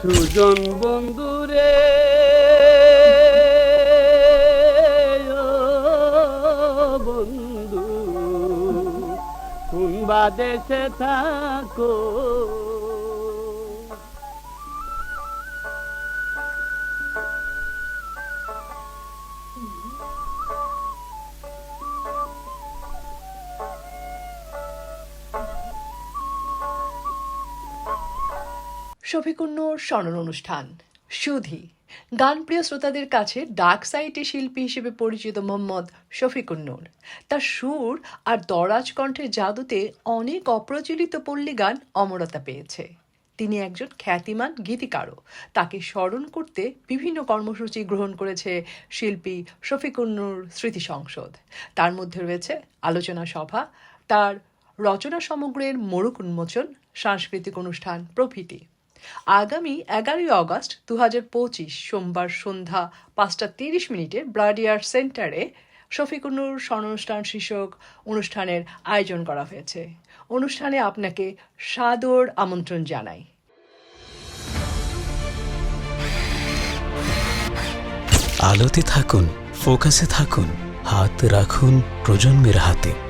সুজন বন্ধুরে বন্ধু কোন দেশে থাকো? শফিকুন্নুর স্মরণ অনুষ্ঠান। সুধি। গানপ্রিয় শ্রোতাদের কাছে ডার্ক সাইটে শিল্পী হিসেবে পরিচিত মোহাম্মদ শফিকুন্নুর তার সুর আর দরাজ কণ্ঠের জাদুতে অনেক অপ্রচলিত পল্লী গান অমরতা পেয়েছে। তিনি একজন খ্যাতিমান গীতিকারও। তাকে স্মরণ করতে বিভিন্ন কর্মসূচি গ্রহণ করেছে শিল্পী শফিকুন্নুর স্মৃতি সংসদ। তার মধ্যে রয়েছে আলোচনা সভা, তার রচনা সমগ্রের মোড়ক উন্মোচন, সাংস্কৃতিক অনুষ্ঠান প্রভৃতি। আগামী এগারোই আগস্ট দু পঁচিশ সোমবার সন্ধ্যা পাঁচটা তিরিশ মিনিটে ব্রাডিয়ার সেন্টারে শফিকুন্নুর স্মরণানুষ্ঠান শীর্ষক অনুষ্ঠানের আয়োজন করা হয়েছে। অনুষ্ঠানে আপনাকে সাদর আমন্ত্রণ জানাই। আলোতে থাকুন, ফোকাসে থাকুন, হাত রাখুন প্রজন্মের হাতে।